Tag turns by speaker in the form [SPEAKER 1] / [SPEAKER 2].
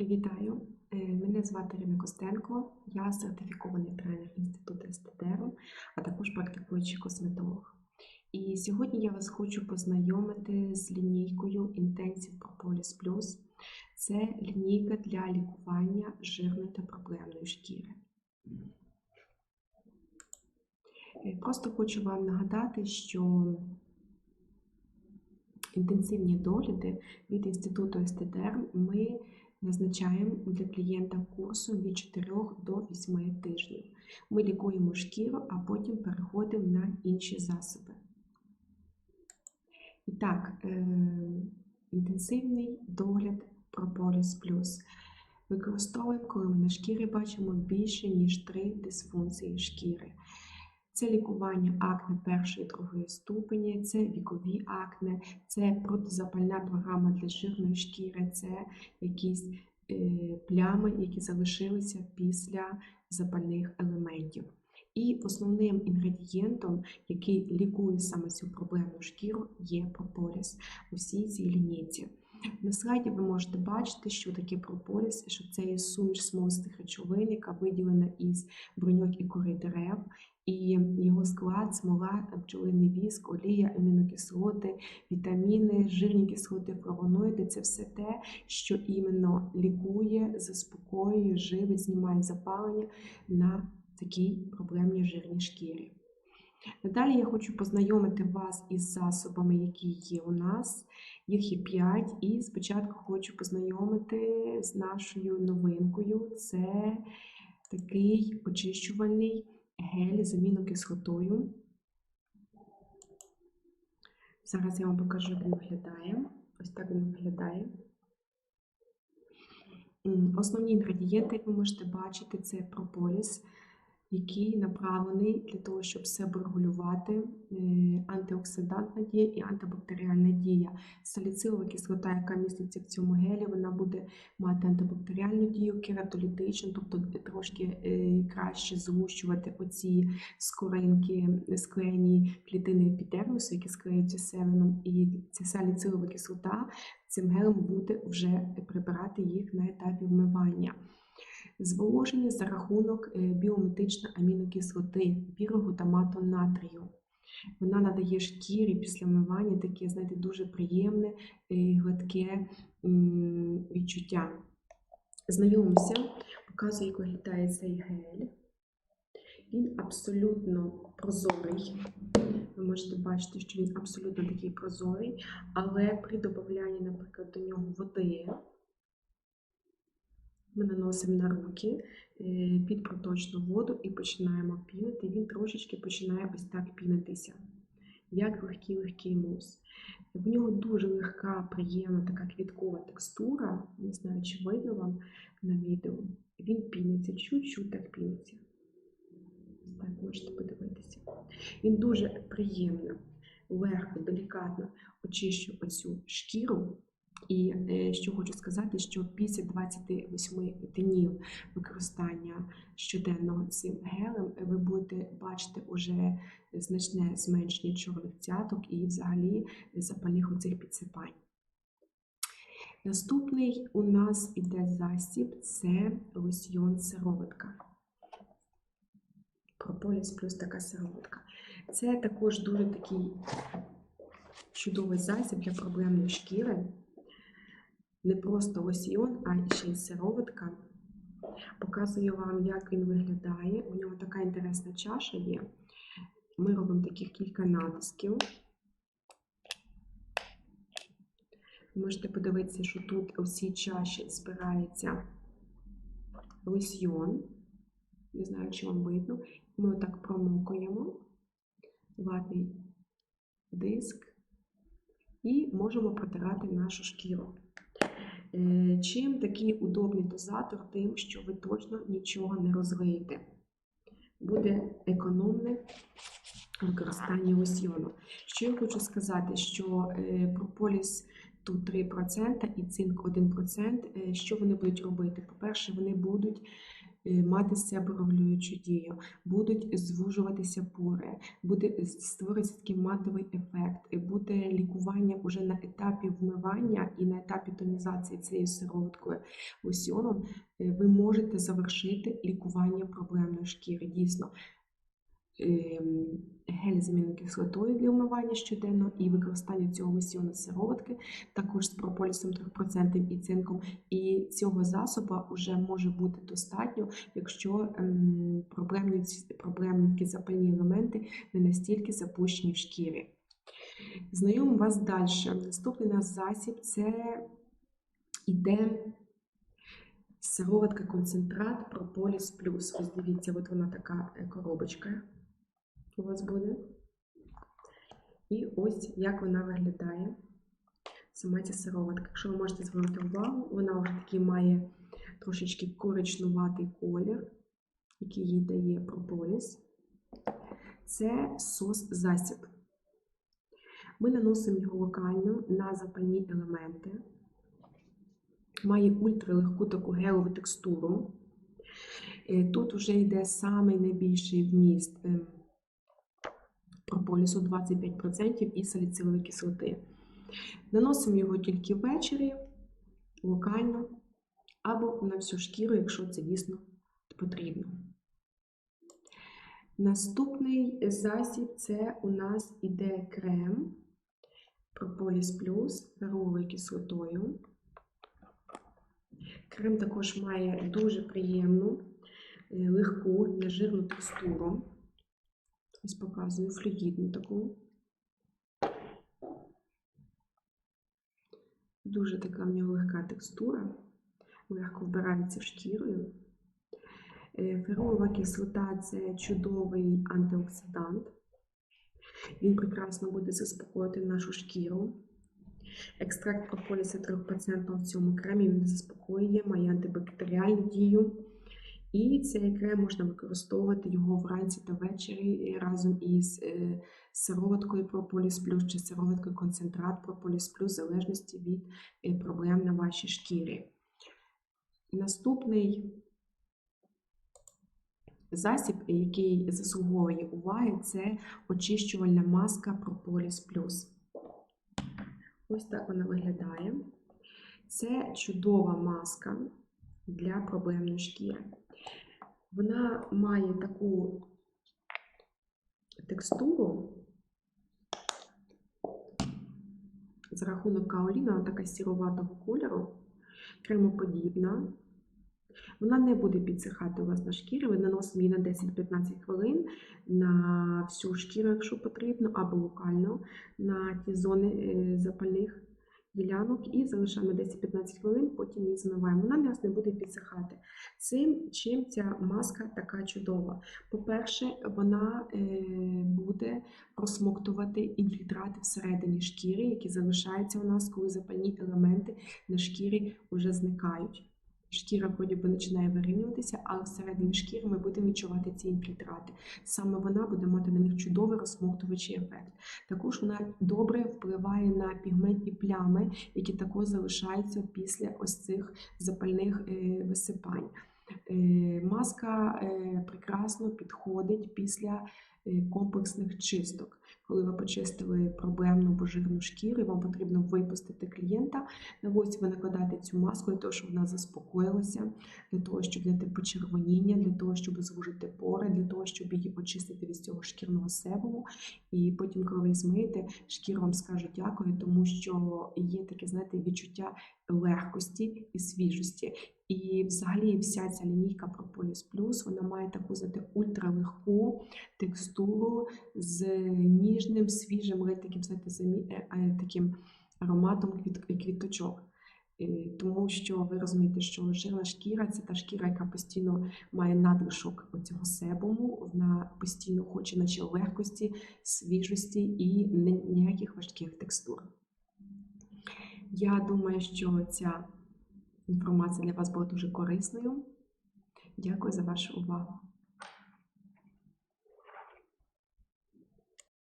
[SPEAKER 1] Вітаю! Е, Мене звати Ірина Костенко, я сертифікований тренер Інституту естетеру, а також практикуючий косметолог. І сьогодні я вас хочу познайомити з лінійкою Intensive Propolis Plus. Це лінійка для лікування жирної та проблемної шкіри. Е, Просто хочу вам нагадати, що інтенсивні догляди від Інституту естетерм ми назначаємо для клієнта курсом від 4 до 8 тижнів. Ми лікуємо шкіру, а потім переходимо на інші засоби. І так, е, інтенсивний догляд Propolis Plus. Використовуємо, коли ми на шкірі бачимо більше, ніж 3 дисфункції шкіри. Це лікування акне першої і другої ступені, це вікові акне, це протизапальна програма для жирної шкіри, це якісь е, плями, які залишилися після запальних елементів. І основним інгредієнтом, який лікує саме цю проблемну шкіру, є прополіс у всій цій лінійці. На слайді ви можете бачити, що таке прополіс, що це є суміш смолистих речовин, яка виділена із броньок і кори дерев, і його склад, смола, бджолиний віск, олія, амінокислоти, вітаміни, жирні кислоти, флавоноїди це все те, що іменно лікує, заспокоює, живить, знімає запалення на такій проблемній жирній шкірі. Надалі я хочу познайомити вас із засобами, які є у нас. Їх є 5, і спочатку хочу познайомити з нашою новинкою. Це такий очищувальний гель з амінокислотою. Зараз я вам покажу, як він виглядає. Ось так він виглядає. Основні інгредієнти, як ви можете бачити, це прополіс, який направлений для того, щоб все регулювати, антиоксидантна дія і антибактеріальна дія. Саліцилова кислота, яка міститься в цьому гелі, вона буде мати антибактеріальну дію, кератолітичну, тобто трошки краще злущувати оці скоринки, склеєні клітини епідермісу, які склеюються севеном, і ця саліцилова кислота цим гелем буде вже прибирати їх на етапі вмивання. Зволоження за рахунок біометичної амінокислоти, пірогутамату натрію. Вона надає шкірі після вмивання таке, знаєте, дуже приємне, гладке відчуття. Знайомимося, показую, як виглядає цей гель. Він абсолютно прозорий. Ви можете бачити, що він абсолютно такий прозорий, але при додаванні, наприклад, до нього води. Ми наносимо на руки під проточну воду і починаємо пінити. Він трошечки починає ось так пінитися, як легкий-легкий мус. В нього дуже легка, приємна така квіткова текстура, не знаю, чи видно вам на відео. Він піниться, чуть-чуть так піниться. Так, можете подивитися. Він дуже приємно, легко, делікатно очищує оцю шкіру. І що хочу сказати, що після 28 днів використання щоденного цим гелем ви будете бачити уже значне зменшення чорних цяток і взагалі запальних оцих підсипань. Наступний у нас іде засіб це лосьйон сироватка. Прополіс плюс така сироватка. Це також дуже такий чудовий засіб для проблемної шкіри не просто лосьйон, а ще й сироватка. Показую вам, як він виглядає. У нього така інтересна чаша є. Ми робимо таких кілька натисків. Можете подивитися, що тут у всій чаші збирається лосьйон. Не знаю, чи вам видно. Ми отак промокуємо ватний диск і можемо протирати нашу шкіру. Чим такий удобний дозатор, тим, що ви точно нічого не розлиєте. Буде економне використання лосьйону. Що я хочу сказати, що прополіс тут 3% і цинк 1%. Що вони будуть робити? По-перше, вони будуть е, себе регулюючу дію, будуть звужуватися пори, буде створюватися такий матовий ефект, буде лікування вже на етапі вмивання і на етапі тонізації цією сироваткою лосьоном, е, ви можете завершити лікування проблемної шкіри. Дійсно, з амінною кислотою для вмивання щоденно і використання цього лосьйону сироватки, також з прополісом 3% і цинком. І цього засобу вже може бути достатньо, якщо ем, проблемні, проблемні запальні елементи не настільки запущені в шкірі. Знайомимо вас далі. Наступний наш засіб це іде сироватка концентрат Прополіс Плюс. Ось дивіться, от вона така е, коробочка у вас буде. І ось як вона виглядає. Сама ця сироватка. Якщо ви можете звернути увагу, вона вже такий має трошечки коричнуватий колір, який їй дає прополіс. Це сос засіб. Ми наносимо його локально на запальні елементи. Має ультралегку таку гелову текстуру. Е, тут вже йде самий найбільший вміст ем, прополісу 25% і саліцилової кислоти. Наносимо його тільки ввечері, локально, або на всю шкіру, якщо це дійсно потрібно. Наступний засіб це у нас іде крем Прополіс Плюс феровою кислотою. Крем також має дуже приємну, е, легку, нежирну текстуру. Ось показую флюїдну таку. Дуже така в нього легка текстура, легко вбирається шкірою. Е, феролова кислота це чудовий антиоксидант. Він прекрасно буде заспокоїти нашу шкіру. Екстракт прополіса 3% в цьому кремі він заспокоює, має антибактеріальну дію. І цей крем можна використовувати його вранці та ввечері разом із е, сироваткою Прополіс Плюс чи сироваткою концентрат Прополіс Плюс, в залежності від е, проблем на вашій шкірі. Наступний засіб, який заслуговує уваги, це очищувальна маска Прополіс Плюс. Ось так вона виглядає. Це чудова маска для проблемної шкіри. Вона має таку текстуру за рахунок каоліна, вона така сіроватого кольору, кремоподібна. Вона не буде підсихати у вас на шкірі, ви наносимо її на 10-15 хвилин на всю шкіру, якщо потрібно, або локально на ті зони е, запальних ділянок і залишаємо 10-15 хвилин, потім її змиваємо. Вона в нас не буде підсихати. Цим чим ця маска така чудова. По-перше, вона е, буде просмоктувати інфільтрати всередині шкіри, які залишаються у нас, коли запальні елементи на шкірі вже зникають шкіра вроді би починає вирівнюватися, але всередині шкіри ми будемо відчувати ці інфільтрати. Саме вона буде мати на них чудовий розсмоктувачий ефект. Також вона добре впливає на пігментні плями, які також залишаються після ось цих запальних е, висипань. Е, маска е, прекрасно підходить після комплексних чисток. Коли ви почистили проблемну або жирну шкіру, і вам потрібно випустити клієнта, ось ви накладаєте цю маску для того, щоб вона заспокоїлася, для того, щоб зняти почервоніння, для того, щоб звужити пори, для того, щоб її очистити від цього шкірного себуму. І потім, коли ви змиєте, шкіра вам скаже дякую, тому що є таке, знаєте, відчуття легкості і свіжості. І взагалі вся ця лінійка Propolis Plus, вона має таку знаєте, ультралегку текстуру з ніжним, свіжим, таким, знаєте, е, е, таким ароматом квіточок. Тому що ви розумієте, що жирна шкіра це та шкіра, яка постійно має надлишок цього себуму, вона постійно хоче наче легкості, свіжості і ніяких важких текстур. Я думаю, що ця інформація для вас була дуже корисною. Дякую за вашу увагу.